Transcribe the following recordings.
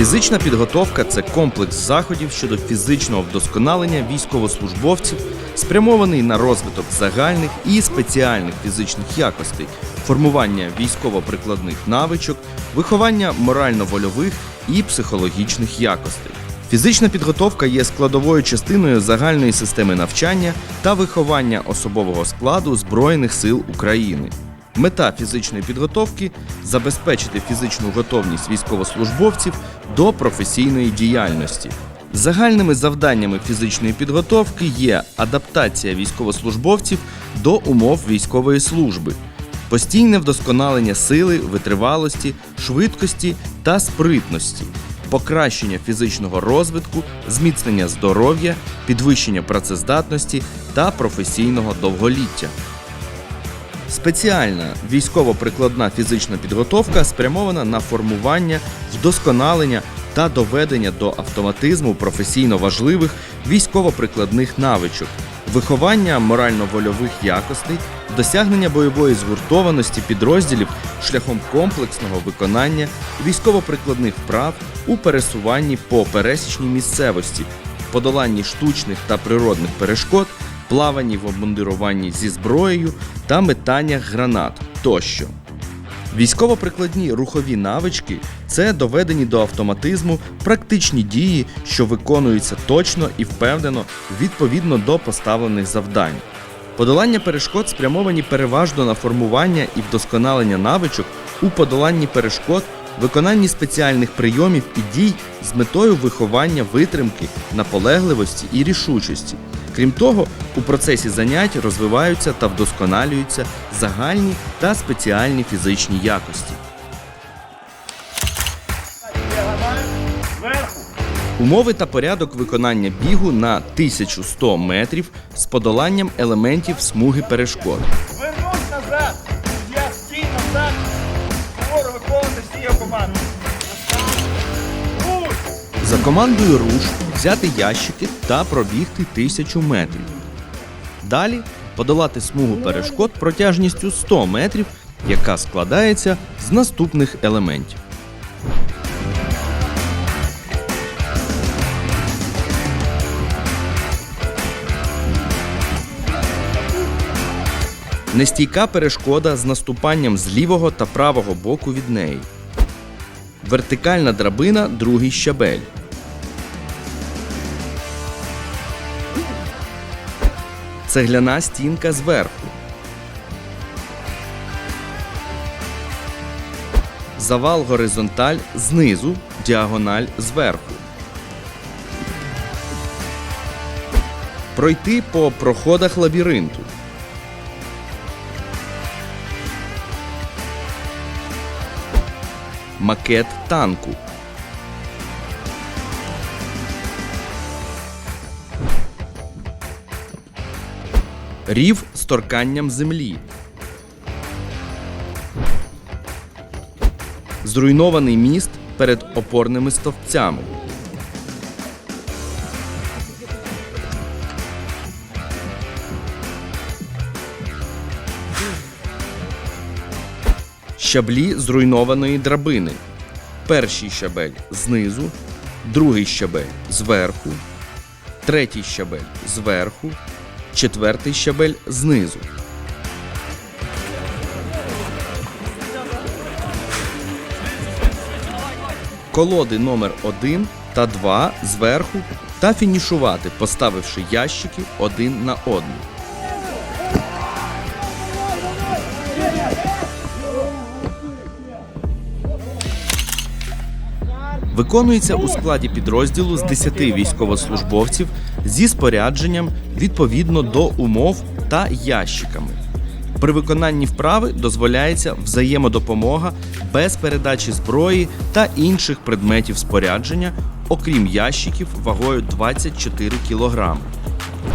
Фізична підготовка це комплекс заходів щодо фізичного вдосконалення військовослужбовців, спрямований на розвиток загальних і спеціальних фізичних якостей, формування військово-прикладних навичок, виховання морально-вольових і психологічних якостей. Фізична підготовка є складовою частиною загальної системи навчання та виховання особового складу Збройних сил України. Мета фізичної підготовки забезпечити фізичну готовність військовослужбовців до професійної діяльності. Загальними завданнями фізичної підготовки є адаптація військовослужбовців до умов військової служби, постійне вдосконалення сили, витривалості, швидкості та спритності, покращення фізичного розвитку, зміцнення здоров'я, підвищення працездатності та професійного довголіття. Спеціальна військово-прикладна фізична підготовка спрямована на формування, вдосконалення та доведення до автоматизму професійно важливих військово-прикладних навичок, виховання морально-вольових якостей, досягнення бойової згуртованості підрозділів шляхом комплексного виконання військово-прикладних вправ у пересуванні по пересічній місцевості, подоланні штучних та природних перешкод плаванні в обмундируванні зі зброєю та метаннях гранат тощо. Військово-прикладні рухові навички це доведені до автоматизму практичні дії, що виконуються точно і впевнено відповідно до поставлених завдань. Подолання перешкод спрямовані переважно на формування і вдосконалення навичок у подоланні перешкод, виконанні спеціальних прийомів і дій з метою виховання витримки, наполегливості і рішучості. Крім того, у процесі занять розвиваються та вдосконалюються загальні та спеціальні фізичні якості. Умови та порядок виконання бігу на 1100 метрів з подоланням елементів смуги перешкод. Вернусь назад. Я стій назад. Скоро виконувати всі його команди. За командою руш взяти ящики та пробігти 1000 метрів. Далі подолати смугу перешкод протяжністю 100 метрів, яка складається з наступних елементів. Нестійка перешкода з наступанням з лівого та правого боку від неї. Вертикальна драбина другий щабель. Цегляна стінка зверху. Завал горизонталь знизу, діагональ зверху. Пройти по проходах лабіринту. Макет танку. Рів з торканням землі. Зруйнований міст перед опорними стовпцями. Щаблі зруйнованої драбини. Перший щабель знизу, другий щабель зверху, третій щабель зверху, четвертий щабель знизу. Колоди номер 1 та 2 зверху та фінішувати, поставивши ящики один на одну. Виконується у складі підрозділу з 10 військовослужбовців зі спорядженням відповідно до умов та ящиками. При виконанні вправи дозволяється взаємодопомога без передачі зброї та інших предметів спорядження, окрім ящиків вагою 24 кг.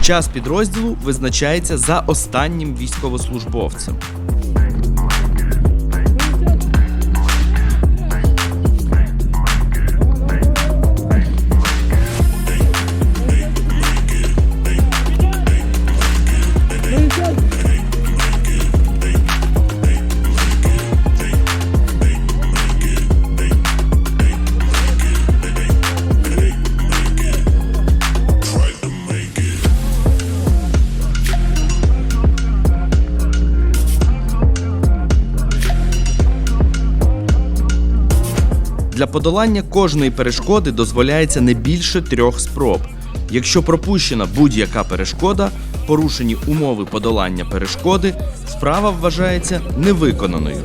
Час підрозділу визначається за останнім військовослужбовцем. Для подолання кожної перешкоди дозволяється не більше трьох спроб. Якщо пропущена будь-яка перешкода, порушені умови подолання перешкоди, вправа вважається невиконаною.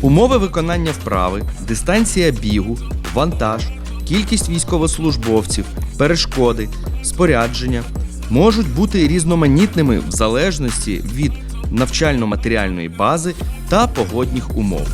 Умови виконання вправи, дистанція бігу, вантаж, кількість військовослужбовців, перешкоди, спорядження можуть бути різноманітними в залежності від навчально-матеріальної бази та погодних умов.